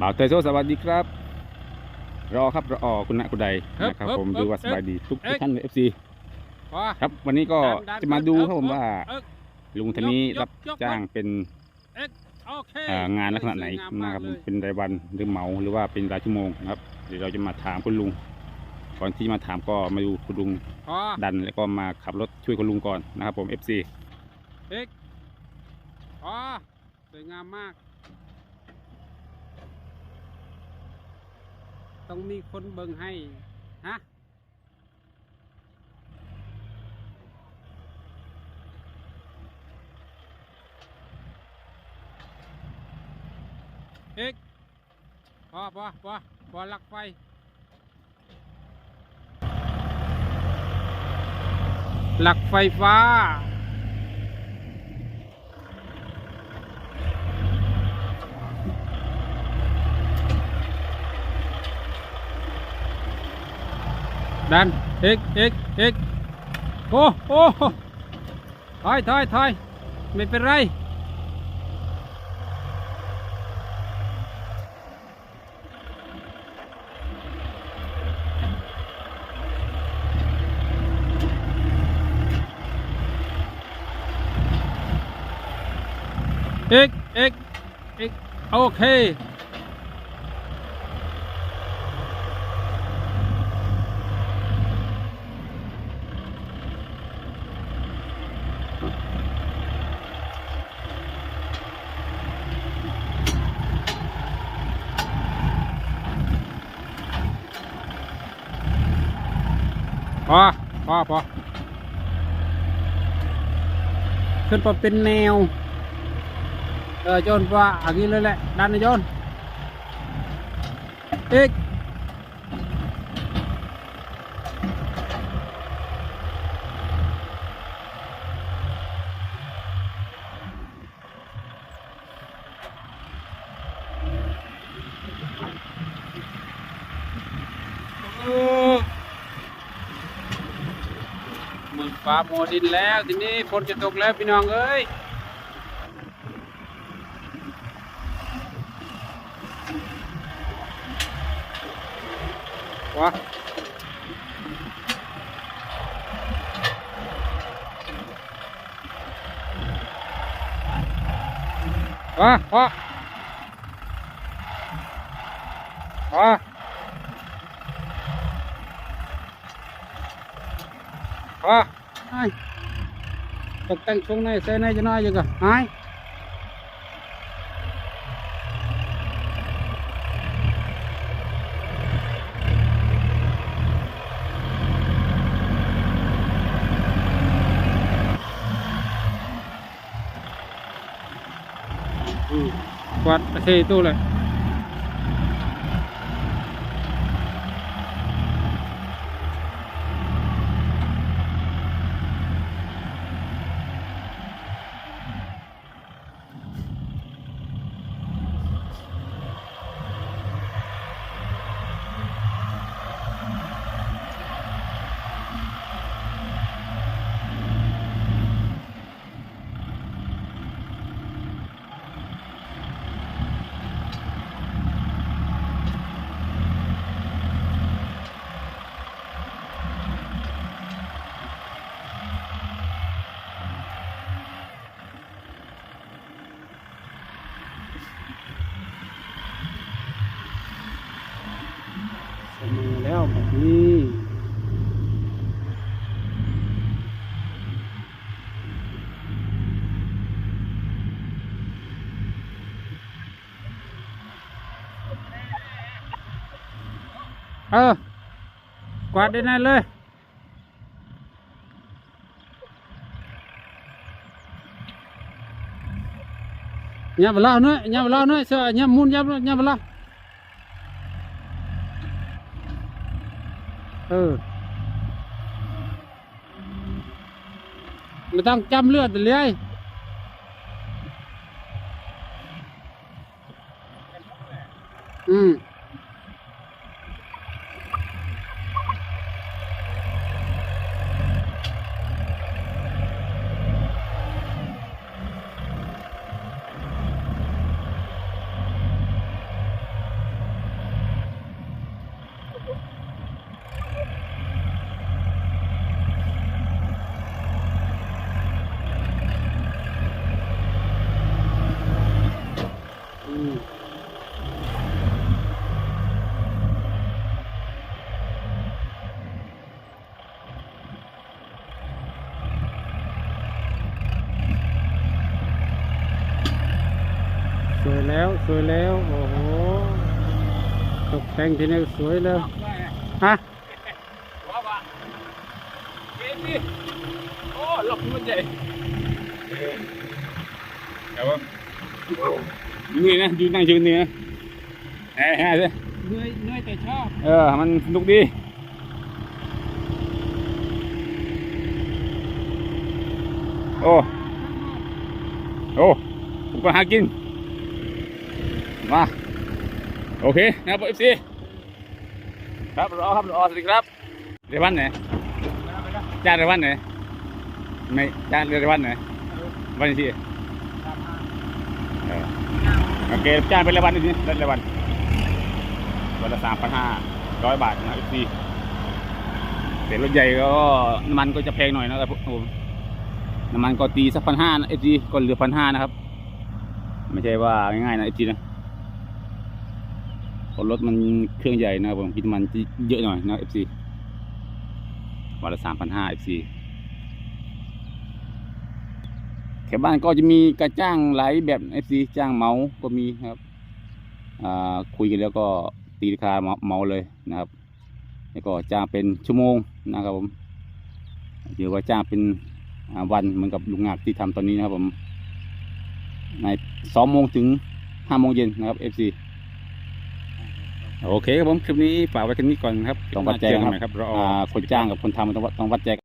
บ่าวเตยโซสวัสดีครับ รอครับรอคุณณะคุณใดครับนะครับครับผมครับดูว่าสบายดีทุกเอ๊ะท่านเลยเอฟซีพอครับวันนี้ก็ดันดันจะมาดูเอิ๊กครับผมเอิ๊กว่าเอิ๊กลุงท่านนี้ยกรับยกจ้างเป็นโอเคเอ่องานลักษณะไหนสวยงามนะมากครับเลยเป็นรายวันหรือเหมาหรือว่าเป็นรายชั่วโมงนะครับเดี๋ยวเราจะมาถามคุณลุงก่อนที่มาถามก็มาดูคุณลุงพอดันแล้วก็มาขับรถช่วยคุณลุงก่อนนะครับผม FC เอกพอสวยงามมาก ต้องมีคนเบิ่งให้ฮะเอกพอพอพอพอลักไฟหลักไฟฟ้า ดันเอกเอกเอกโอ้โอ้ถอยถอยถอยไม่เป็นไร เอกเอกเอกโอเค พอพอพอขึ้นมาเป็นแนว เออโจนว่าอันนี้เลยแหละดันนะโจนอีกโอ้มือ ฟ้าโมดินแล้ว ทีนี้ฝนจะตกแล้วพี่น้องเอ้ยวะวะวะวะวะ ไอ้ตกแต่งช่วงไหนใส่ไแล้วแบบนี้เออกวาดได้แน่เลยnhắm vào lao nữa nhắm vào lao nữa sợ nhắm mun nhắm nhắm vào lao เออไม่ต้องจำเลือดเลยอืม แล้วสวยแล้ว โอ้โหตกแต่งที่นี่สวยเลยฮะว้าวเกมดิโอ้หลบมันใหญ่แต่ว่านี่นะดูนั่งยืนนี่นะแหมเลยเหนื่อยเหนื่อยแต่ชอบ เออ มันสนุกดีโอ้ โอ้ผมก็หากิน มาโอเคนะครับเอฟซีครับรอครับรอสวัสดีครับเรวันไหนจ้าเรวันไหนไม่จ้าเรวันไหนวันที่โอเคจ้าเป็นเรวันนี่เรวันวันละสามพันห้าร้อยบาทนะเอฟซีแต่รถใหญ่ก็น้ำมันก็จะแพงหน่อยนะครับผมน้ำมันก็ตีสักพันห้าเอฟซีก็เหลือพันห้านะครับ ไม่ใช่ว่าง่ายๆนะเอฟซีนะ ราะรถมันเครื่องใหญ่นะผมกินมันเยอะหน่อยนะเอฟซีวันละสามพันห้าเอฟซีแถวบ้านก็จะมีการจ้างหลายแบบเอฟซีจ้างเมาก็มีครับอ่าคุยกันแล้วก็ตีราคาเมาเหมาเลยนะครับแล้วก็จ้างเป็นชั่วโมงนะครับผมหรือว่าจ้างเป็นวันเหมือนกับลุงงากที่ทำตอนนี้นะครับผมในสองโมงถึงห้าโมงเย็นนะครับ FC โอเคครับผมคลิปนี้ฝากไว้แค่นี้ก่อนครับต้องวัดใจเจอกันกันครับใหม่ครับรออ่าคนจ้างกับคนทำต้องวัดต้องวัดใจ